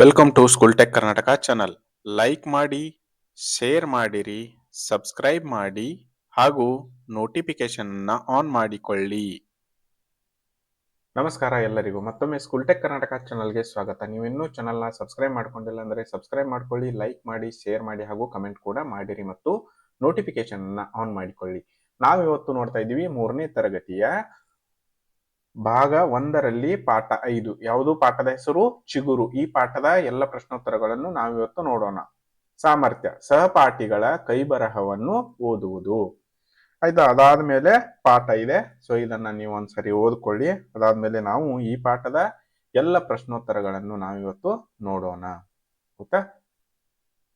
Welcome to School Tech Karnataka channel like ಮಾಡಿ share ಮಾಡಿರಿ subscribe ಮಾಡಿ, ಹಾಗೂ ನೋಟಿಫಿಕೇಶನ್ ಆನ್ ಮಾಡಿಕೊಳ್ಳಿ. ನಮಸ್ಕಾರ ಎಲ್ಲರಿಗೂ. ಮತ್ತೊಮ್ಮೆ ಸ್ಕೂಲ್ ಟೆಕ್ ಕರ್ನಾಟಕ ಚಾನಲ್ಗೆ ಸ್ವಾಗತ. ನೀವು ಇನ್ನೂ ಚಾನಲ್ನ ಸಬ್ಸ್ಕ್ರೈಬ್ ಮಾಡ್ಕೊಂಡಿಲ್ಲ ಅಂದರೆ ಸಬ್ಸ್ಕ್ರೈಬ್ ಮಾಡ್ಕೊಳ್ಳಿ ಲೈಕ್ ಮಾಡಿ ಶೇರ್ ಮಾಡಿ, ಹಾಗೂ ಕಮೆಂಟ್ ಕೂಡ ಮಾಡಿರಿ ಮತ್ತು ನೋಟಿಫಿಕೇಶನ್ ಆನ್ ಮಾಡಿಕೊಳ್ಳಿ. ನಾವು ಇವತ್ತು ನೋಡ್ತಾ ಇದ್ದೀವಿ ಮೂರನೇ ತರಗತಿಯ ಭಾಗ ಒಂದರಲ್ಲಿ ಪಾಠ ಐದು. ಯಾವುದು ಪಾಠದ ಹೆಸರು? ಚಿಗುರು. ಈ ಪಾಠದ ಎಲ್ಲ ಪ್ರಶ್ನೋತ್ತರಗಳನ್ನು ನಾವಿವತ್ತು ನೋಡೋಣ. ಸಾಮರ್ಥ್ಯ. ಸಹಪಾಠಿಗಳ ಕೈಬರಹವನ್ನು ಓದುವುದು. ಆಯ್ತಾ? ಅದಾದ ಮೇಲೆ ಪಾಠ ಇದೆ. ಸೊ, ಇದನ್ನ ನೀವು ಒಂದ್ಸರಿ ಓದ್ಕೊಳ್ಳಿ. ಅದಾದ್ಮೇಲೆ ನಾವು ಈ ಪಾಠದ ಎಲ್ಲ ಪ್ರಶ್ನೋತ್ತರಗಳನ್ನು ನಾವಿವತ್ತು ನೋಡೋಣ. ಓಕೆ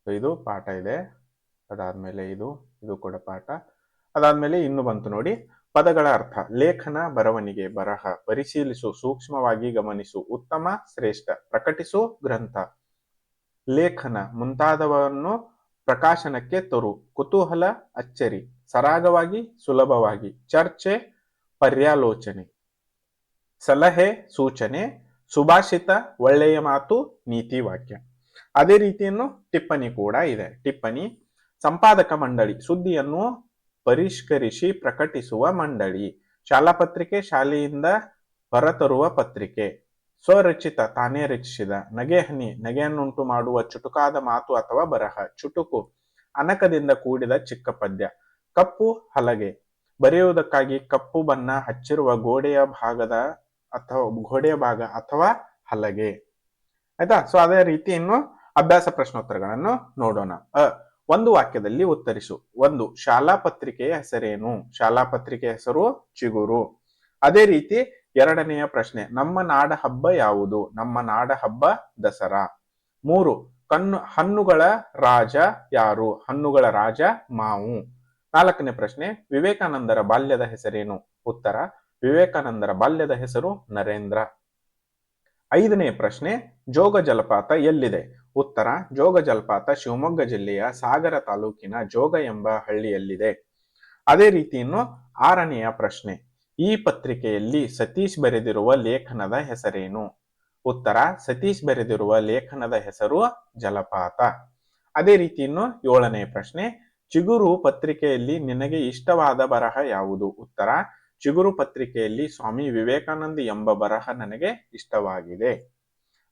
ಸೊ, ಇದು ಪಾಠ ಇದೆ. ಅದಾದ್ಮೇಲೆ ಇದು. ಇದು ಕೂಡ ಪಾಠ. ಅದಾದ್ಮೇಲೆ ಇನ್ನು ಬಂತು ನೋಡಿ. ಪದಗಳ ಅರ್ಥ, ಲೇಖನ ಬರವಣಿಗೆ, ಬರಹ, ಪರಿಶೀಲಿಸು, ಸೂಕ್ಷ್ಮವಾಗಿ ಗಮನಿಸು, ಉತ್ತಮ, ಶ್ರೇಷ್ಠ, ಪ್ರಕಟಿಸು, ಗ್ರಂಥ. ಲೇಖನ ಮುಂತಾದವನ್ನು ಪ್ರಕಾಶನಕ್ಕೆ ತರು, ಕುತೂಹಲ, ಅಚ್ಚರಿ, ಸರಾಗವಾಗಿ, ಸುಲಭವಾಗಿ, ಚರ್ಚೆ, ಪರ್ಯಾಲೋಚನೆ. ಸಲಹೆ, ಸೂಚನೆ, ಸುಭಾಷಿತ, ಒಳ್ಳೆಯ ಮಾತು, ನೀತಿ ವಾಕ್ಯ. ಅದೇ ರೀತಿಯನ್ನು ಟಿಪ್ಪಣಿ ಕೂಡ ಇದೆ. ಟಿಪ್ಪಣಿ, ಸಂಪಾದಕ ಮಂಡಳಿ, ಸುದ್ದಿಯನ್ನು ಪರಿಷ್ಕರಿಸಿ ಪ್ರಕಟಿಸುವ ಮಂಡಳಿ. ಶಾಲಾ ಪತ್ರಿಕೆ ಶಾಲೆಯಿಂದ ಹೊರತರುವ ಪತ್ರಿಕೆ. ಸ್ವರಚಿತ, ತಾನೇ ರಚಿಸಿದ ನಗೆಹನಿ ನಗೆಯನ್ನುಂಟು ಮಾಡುವ ಚುಟುಕಾದ ಮಾತು ಅಥವಾ ಬರಹ, ಚುಟುಕು, ಅನಕದಿಂದ ಕೂಡಿದ ಚಿಕ್ಕ ಪದ್ಯ. ಕಪ್ಪು, ಹಲಗೆ. ಬರೆಯುವುದಕ್ಕಾಗಿ ಕಪ್ಪು ಬಣ್ಣ ಹಚ್ಚಿರುವ ಗೋಡೆಯ ಭಾಗದ ಅಥವಾ ಗೋಡೆಯ ಭಾಗ ಅಥವಾ ಹಲಗೆ. ಆಯ್ತಾ? ಸೊ ಅದೇ ರೀತಿ ಇನ್ನು ಅಭ್ಯಾಸ ಪ್ರಶ್ನೋತ್ತರಗಳನ್ನು ನೋಡೋಣ. ಅ. ಒಂದು ವಾಕ್ಯದಲ್ಲಿ ಉತ್ತರಿಸು. ಒಂದು, ಶಾಲಾ ಪತ್ರಿಕೆಯ ಹೆಸರೇನು? ಶಾಲಾ ಪತ್ರಿಕೆಯ ಹೆಸರು ಚಿಗುರು. ಅದೇ ರೀತಿ ಎರಡನೆಯ ಪ್ರಶ್ನೆ, ನಮ್ಮ ನಾಡ ಹಬ್ಬ ಯಾವುದು? ನಮ್ಮ ನಾಡ ಹಬ್ಬ ದಸರಾ. ಮೂರು, ಕಣ್ಣು, ಹಣ್ಣುಗಳ ರಾಜ ಯಾರು? ಹಣ್ಣುಗಳ ರಾಜ ಮಾವು. ನಾಲ್ಕನೇ ಪ್ರಶ್ನೆ, ವಿವೇಕಾನಂದರ ಬಾಲ್ಯದ ಹೆಸರೇನು? ಉತ್ತರ, ವಿವೇಕಾನಂದರ ಬಾಲ್ಯದ ಹೆಸರು ನರೇಂದ್ರ. ಐದನೇ ಪ್ರಶ್ನೆ, ಜೋಗ ಜಲಪಾತ ಎಲ್ಲಿದೆ? ಉತ್ತರ, ಜೋಗ ಜಲಪಾತ, ಶಿವಮೊಗ್ಗ ಜಿಲ್ಲೆಯ ಸಾಗರ ತಾಲೂಕಿನ ಜೋಗ ಎಂಬ ಹಳ್ಳಿಯಲ್ಲಿದೆ. ಅದೇ ರೀತಿಯನ್ನು ಆರನೆಯ ಪ್ರಶ್ನೆ, ಈ ಪತ್ರಿಕೆಯಲ್ಲಿ ಸತೀಶ್ ಬರೆದಿರುವ ಲೇಖನದ ಹೆಸರೇನು? ಉತ್ತರ, ಸತೀಶ್ ಬರೆದಿರುವ ಲೇಖನದ ಹೆಸರು ಜಲಪಾತ. ಅದೇ ರೀತಿ ಇನ್ನು ಏಳನೇ ಪ್ರಶ್ನೆ, ಚಿಗುರು ಪತ್ರಿಕೆಯಲ್ಲಿ ನಿನಗೆ ಇಷ್ಟವಾದ ಬರಹ ಯಾವುದು? ಉತ್ತರ, ಚಿಗುರು ಪತ್ರಿಕೆಯಲ್ಲಿ ಸ್ವಾಮಿ ವಿವೇಕಾನಂದ ಎಂಬ ಬರಹ ನನಗೆ ಇಷ್ಟವಾಗಿದೆ.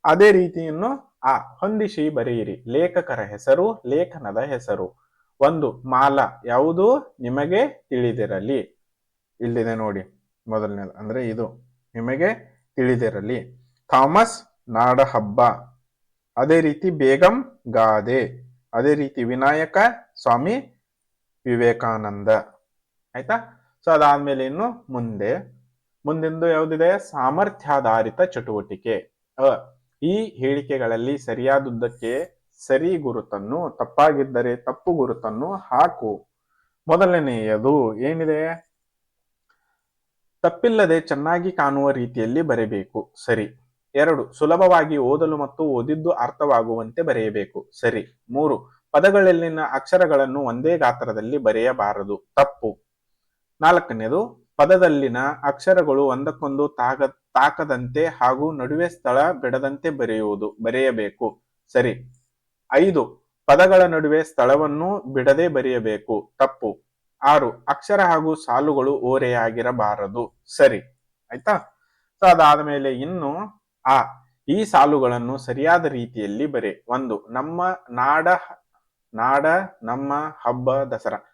ಅದೇ ರೀತಿ ಇನ್ನು ಆ ಹೊಂದಿಸಿ ಬರೆಯಿರಿ. ಲೇಖಕರ ಹೆಸರು, ಲೇಖನದ ಹೆಸರು. ಒಂದು ಮಾಲ ಯಾವುದು? ನಿಮಗೆ ತಿಳಿದಿರಲಿ. ಇಲ್ಲಿದೆ ನೋಡಿ ಮೊದಲನೇದು, ಅಂದ್ರೆ ಇದು. ನಿಮಗೆ ತಿಳಿದಿರಲಿ. ಥಾಮಸ್ ನಾಡಹಬ್ಬ. ಅದೇ ರೀತಿ ಬೇಗಂ ಗಾದೆ. ಅದೇ ರೀತಿ ವಿನಾಯಕ ಸ್ವಾಮಿ ವಿವೇಕಾನಂದ. ಆಯ್ತಾ? ಸೊ ಅದಾದ್ಮೇಲೆ ಇನ್ನು ಮುಂದೆ. ಮುಂದಿಂದು ಯಾವುದಿದೆ? ಸಾಮರ್ಥ್ಯಾಧಾರಿತ ಚಟುವಟಿಕೆ. ಅ. ಈ ಹೇಳಿಕೆಗಳಲ್ಲಿ ಸರಿಯಾದುದಕ್ಕೆ ಸರಿ ಗುರುತನ್ನು, ತಪ್ಪಾಗಿದ್ದರೆ ತಪ್ಪು ಗುರುತನ್ನು ಹಾಕು. ಮೊದಲನೆಯದು ಏನಿದೆ? ತಪ್ಪಿಲ್ಲದೆ ಚೆನ್ನಾಗಿ ಕಾಣುವ ರೀತಿಯಲ್ಲಿ ಬರೆಯಬೇಕು. ಸರಿ. ಎರಡು, ಸುಲಭವಾಗಿ ಓದಲು ಮತ್ತು ಓದಿದ್ದು ಅರ್ಥವಾಗುವಂತೆ ಬರೆಯಬೇಕು. ಸರಿ. ಮೂರು, ಪದಗಳಲ್ಲಿನ ಅಕ್ಷರಗಳನ್ನು ಒಂದೇ ಗಾತ್ರದಲ್ಲಿ ಬರೆಯಬಾರದು. ತಪ್ಪು. ನಾಲ್ಕನೇದು, ಪದದಲ್ಲಿನ ಅಕ್ಷರಗಳು ಒಂದಕ್ಕೊಂದು ತಾಗ ತಾಕದಂತೆ ಹಾಗೂ ನಡುವೆ ಸ್ಥಳ ಬಿಡದಂತೆ ಬರೆಯುವುದು, ಬರೆಯಬೇಕು. ಸರಿ. ಐದು, ಪದಗಳ ನಡುವೆ ಸ್ಥಳವನ್ನು ಬಿಡದೆ ಬರೆಯಬೇಕು. ತಪ್ಪು. ಆರು, ಅಕ್ಷರ ಹಾಗೂ ಸಾಲುಗಳು ಓರೆಯಾಗಿರಬಾರದು. ಸರಿ. ಆಯ್ತಾ? ಸೊ ಅದಾದ ಮೇಲೆ ಇನ್ನು, ಆ, ಈ ಸಾಲುಗಳನ್ನು ಸರಿಯಾದ ರೀತಿಯಲ್ಲಿ ಬರೆ. ಒಂದು, ನಮ್ಮ ನಾಡ ನಾಡ, ನಮ್ಮ ಹಬ್ಬ, ದಸರಾ.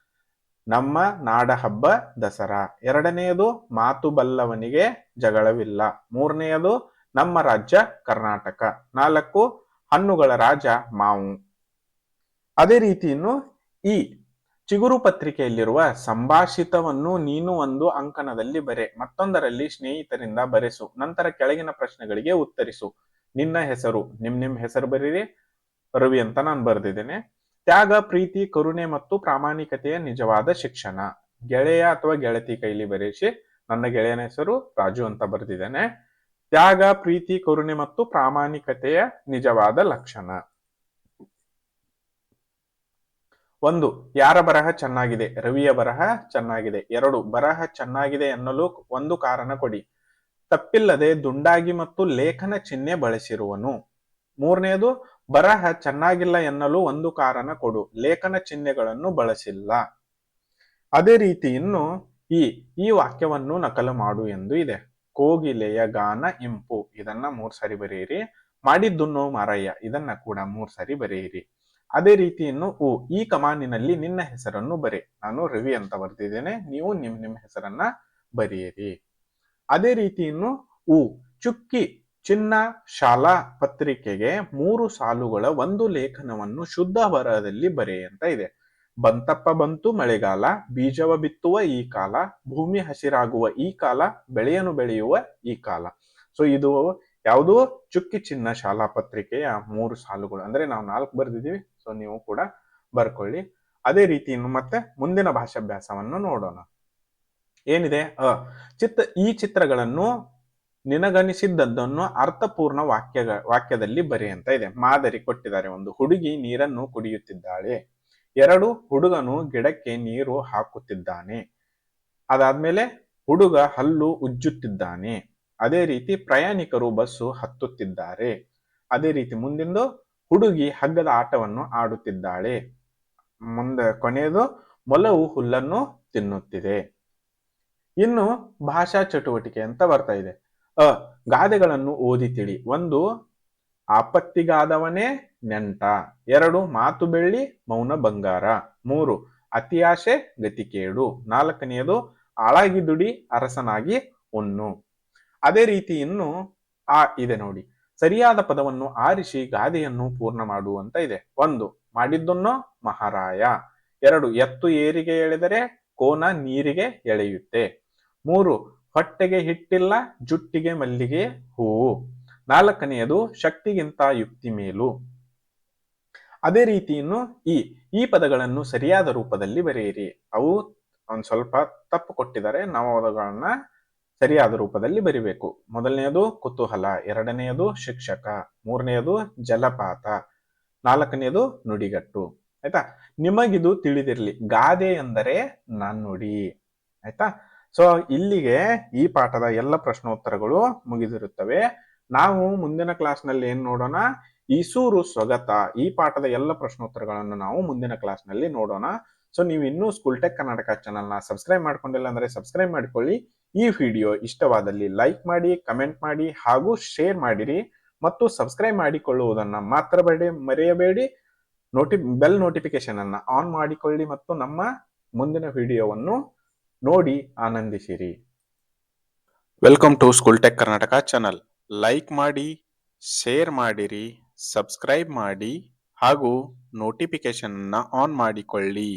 ನಮ್ಮ ನಾಡ ಹಬ್ಬ ದಸರಾ. ಎರಡನೆಯದು ಮಾತು ಬಲ್ಲವನಿಗೆ ಜಗಳವಿಲ್ಲ. ಮೂರನೆಯದು ನಮ್ಮ ರಾಜ್ಯ ಕರ್ನಾಟಕ. ನಾಲ್ಕು, ಹಣ್ಣುಗಳ ರಾಜ ಮಾವು. ಅದೇ ರೀತಿ ಇನ್ನು ಈ ಚಿಗುರು ಪತ್ರಿಕೆಯಲ್ಲಿರುವ ಸಂಭಾಷಿತವನ್ನು ನೀನು ಒಂದು ಅಂಕಣದಲ್ಲಿ ಬರೆ, ಮತ್ತೊಂದರಲ್ಲಿ ಸ್ನೇಹಿತರಿಂದ ಬರೆಸು, ನಂತರ ಕೆಳಗಿನ ಪ್ರಶ್ನೆಗಳಿಗೆ ಉತ್ತರಿಸು. ನಿನ್ನ ಹೆಸರು, ನಿಮ್ ನಿಮ್ ಹೆಸರು ಬರೀರಿ. ರವಿ ಅಂತ ನಾನು ಬರೆದಿದ್ದೇನೆ. ತ್ಯಾಗ, ಪ್ರೀತಿ, ಕರುಣೆ ಮತ್ತು ಪ್ರಾಮಾಣಿಕತೆಯ ನಿಜವಾದ ಶಿಕ್ಷಣ. ಗೆಳೆಯ ಅಥವಾ ಗೆಳತಿ ಕೈಲಿ ಬರೆಸಿ, ನನ್ನ ಗೆಳೆಯನ ಹೆಸರು ರಾಜು ಅಂತ ಬರೆದಿದ್ದೇನೆ. ತ್ಯಾಗ, ಪ್ರೀತಿ, ಕರುಣೆ ಮತ್ತು ಪ್ರಾಮಾಣಿಕತೆಯ ನಿಜವಾದ ಲಕ್ಷಣ. ಒಂದು, ಯಾರ ಬರಹ ಚೆನ್ನಾಗಿದೆ? ರವಿಯ ಬರಹ ಚೆನ್ನಾಗಿದೆ. ಎರಡು, ಬರಹ ಚೆನ್ನಾಗಿದೆ ಎನ್ನಲು ಒಂದು ಕಾರಣ ಕೊಡಿ. ತಪ್ಪಿಲ್ಲದೆ ದುಂಡಾಗಿ ಮತ್ತು ಲೇಖನ ಚಿಹ್ನೆ ಬಳಸಿರುವನು. ಮೂರನೆಯದು ಬರಹ ಚೆನ್ನಾಗಿಲ್ಲ ಎನ್ನಲು ಒಂದು ಕಾರಣ ಕೊಡು, ಲೇಖನ ಚಿಹ್ನೆಗಳನ್ನು ಬಳಸಿಲ್ಲ. ಅದೇ ರೀತಿ ಇನ್ನು ಈ ಈ ವಾಕ್ಯವನ್ನು ನಕಲು ಮಾಡು ಎಂದು ಇದೆ. ಕೋಗಿಲೆಯ ಗಾನ ಇಂಪು, ಇದನ್ನ ಮೂರ್ ಸಾರಿ ಬರೆಯಿರಿ. ಮಾಡಿದ್ದುನ್ನು ಮಾರಯ್ಯ, ಇದನ್ನ ಕೂಡ ಮೂರ್ ಸಾರಿ ಬರೆಯಿರಿ. ಅದೇ ರೀತಿ ಇನ್ನು ಉ, ಈ ಕಮಾನಿನಲ್ಲಿ ನಿನ್ನ ಹೆಸರನ್ನು ಬರೆ. ನಾನು ರವಿ ಅಂತ ಬರ್ತಿದ್ದೇನೆ ನೀವು ನಿಮ್ ನಿಮ್ಮ ಹೆಸರನ್ನ ಬರೆಯಿರಿ. ಅದೇ ರೀತಿ ಇನ್ನು ಉ, ಚುಕ್ಕಿ ಚಿನ್ನ ಶಾಲಾ ಪತ್ರಿಕೆಗೆ ಮೂರು ಸಾಲುಗಳ ಒಂದು ಲೇಖನವನ್ನು ಶುದ್ಧ ಬರಹದಲ್ಲಿ ಬರೆಯಂತ ಇದೆ. ಬಂತಪ್ಪ ಬಂತು ಮಳೆಗಾಲ, ಬೀಜವ ಬಿತ್ತುವ ಈ ಕಾಲ, ಭೂಮಿ ಹಸಿರಾಗುವ ಈ ಕಾಲ, ಬೆಳೆಯನ್ನು ಬೆಳೆಯುವ ಈ ಕಾಲ. ಸೊ ಇದು ಯಾವುದು? ಚುಕ್ಕಿ ಚಿನ್ನ ಶಾಲಾ ಪತ್ರಿಕೆಯ ಮೂರು ಸಾಲುಗಳು. ಅಂದ್ರೆ ನಾವು ನಾಲ್ಕು ಬರೆದಿದ್ದೀವಿ ಸೊ ನೀವು ಕೂಡ ಬರ್ಕೊಳ್ಳಿ. ಅದೇ ರೀತಿ ಇನ್ನು ಮತ್ತೆ ಮುಂದಿನ ಭಾಷಾಭ್ಯಾಸವನ್ನು ನೋಡೋಣ. ಏನಿದೆ? ಅ ಚಿತ್ರ ಈ ಚಿತ್ರಗಳನ್ನು ನಿನಗನಿಸಿದ್ದನ್ನು ಅರ್ಥಪೂರ್ಣ ವಾಕ್ಯ ವಾಕ್ಯದಲ್ಲಿ ಬರೆ ಅಂತ ಇದೆ. ಮಾದರಿ ಕೊಟ್ಟಿದ್ದಾರೆ ಒಂದು ಹುಡುಗಿ ನೀರನ್ನು ಕುಡಿಯುತ್ತಿದ್ದಾಳೆ. ಎರಡು ಹುಡುಗನು ಗಿಡಕ್ಕೆ ನೀರು ಹಾಕುತ್ತಿದ್ದಾನೆ. ಅದಾದ್ಮೇಲೆ ಹುಡುಗ ಹಲ್ಲು ಉಜ್ಜುತ್ತಿದ್ದಾನೆ. ಅದೇ ರೀತಿ ಪ್ರಯಾಣಿಕರು ಬಸ್ಸು ಹತ್ತುತ್ತಿದ್ದಾರೆ. ಅದೇ ರೀತಿ ಮುಂದಿಂದು ಹುಡುಗಿ ಹಗ್ಗದ ಆಟವನ್ನು ಆಡುತ್ತಿದ್ದಾಳೆ. ಮುಂದೆ ಕೊನೆಯದು ಮೊಲವು ಹುಲ್ಲನ್ನು ತಿನ್ನುತ್ತಿದೆ. ಇನ್ನು ಭಾಷಾ ಚಟುವಟಿಕೆ ಅಂತ ಬರ್ತಾ ಇದೆ. ಅ, ಗಾದೆಗಳನ್ನು ಓದಿ ತಿಳಿ ಒಂದು, ಆಪತ್ತಿಗಾದವನೇ ನೆಂಟ. ಎರಡು, ಮಾತು ಬೆಳ್ಳಿ ಮೌನ ಬಂಗಾರ. ಮೂರು, ಅತಿಯಾಶೆ ಗತಿಕೇಡು. ನಾಲ್ಕನೆಯದು ಆಳಾಗಿ ದುಡಿ ಅರಸನಾಗಿ ಉಣ್ಣು ಅದೇ ರೀತಿ ಇನ್ನು, ಆ, ಇದೆ ನೋಡಿ. ಸರಿಯಾದ ಪದವನ್ನು ಆರಿಸಿ ಗಾದೆಯನ್ನು ಪೂರ್ಣ ಮಾಡುವಂತ ಇದೆ. ಒಂದು, ಮಾಡಿದ್ದನ್ನು ಮಹಾರಾಯ. ಎರಡು, ಎತ್ತು ಏರಿಗೆ ಎಳೆದರೆ ಕೋನ ನೀರಿಗೆ ಎಳೆಯುತ್ತೆ. ಮೂರು ಹೊಟ್ಟೆಗೆ ಹಿಟ್ಟಿಲ್ಲ, ಜುಟ್ಟಿಗೆ ಮಲ್ಲಿಗೆ ಹೂವು ನಾಲ್ಕನೆಯದು ಶಕ್ತಿಗಿಂತ ಯುಕ್ತಿ ಮೇಲು. ಅದೇ ರೀತಿಯನ್ನು ಈ ಈ ಪದಗಳನ್ನು ಸರಿಯಾದ ರೂಪದಲ್ಲಿ ಬರೆಯಿರಿ. ಅವು ಒಂದು ಸ್ವಲ್ಪ ತಪ್ಪು ಕೊಟ್ಟಿದ್ದಾರೆ, ನಾವು ಅವುಗಳನ್ನ ಸರಿಯಾದ ರೂಪದಲ್ಲಿ ಬರಿಬೇಕು. ಮೊದಲನೆಯದು ಕುತೂಹಲ, ಎರಡನೆಯದು ಶಿಕ್ಷಕ, ಮೂರನೆಯದು ಜಲಪಾತ, ನಾಲ್ಕನೆಯದು ನುಡಿಗಟ್ಟು. ಆಯ್ತಾ? ನಿಮಗಿದು ತಿಳಿದಿರಲಿ, ಗಾದೆ ಎಂದರೆ ನನ್ನುಡಿ. ಆಯ್ತಾ? ಸೊ ಇಲ್ಲಿಗೆ ಈ ಪಾಠದ ಎಲ್ಲ ಪ್ರಶ್ನೋತ್ತರಗಳು ಮುಗಿದಿರುತ್ತವೆ. ನಾವು ಮುಂದಿನ ಕ್ಲಾಸ್ನಲ್ಲಿ ಏನು ನೋಡೋಣ? ಈಸೂರು ಸ್ವಗತ. ಈ ಪಾಠದ ಎಲ್ಲ ಪ್ರಶ್ನೋತ್ತರಗಳನ್ನು ನಾವು ಮುಂದಿನ ಕ್ಲಾಸ್ನಲ್ಲಿ ನೋಡೋಣ. ಸೊ ನೀವು ಇನ್ನೂ ಸ್ಕೂಲ್ ಟೆಕ್ ಕರ್ನಾಟಕ ಚಾನಲ್ನ ಸಬ್ಸ್ಕ್ರೈಬ್ ಮಾಡ್ಕೊಂಡಿಲ್ಲ ಅಂದ್ರೆ ಸಬ್ಸ್ಕ್ರೈಬ್ ಮಾಡ್ಕೊಳ್ಳಿ. ಈ ವಿಡಿಯೋ ಇಷ್ಟವಾದಲ್ಲಿ ಲೈಕ್ ಮಾಡಿ ಕಮೆಂಟ್ ಮಾಡಿ ಹಾಗೂ ಶೇರ್ ಮಾಡಿರಿ. ಮತ್ತು ಸಬ್ಸ್ಕ್ರೈಬ್ ಮಾಡಿಕೊಳ್ಳುವುದನ್ನು ಮಾತ್ರ ಬೇಡಿ, ಮರೆಯಬೇಡಿ. ನೋಟಿ ಬೆಲ್ ನೋಟಿಫಿಕೇಶನ್ ಅನ್ನ ಆನ್ ಮಾಡಿಕೊಳ್ಳಿ ಮತ್ತು ನಮ್ಮ ಮುಂದಿನ ವಿಡಿಯೋವನ್ನು ನೋಡಿ ಆನಂದಿಸಿರಿ. Welcome to School Tech Karnataka channel like ಮಾಡಿ ಶೇರ್ ಮಾಡಿರಿ ಸಬ್ಸ್ಕ್ರೈಬ್ ಮಾಡಿ ಹಾಗೂ ನೋಟಿಫಿಕೇಶನ್ ಅನ್ನ ಆನ್ ಮಾಡಿಕೊಳ್ಳಿ.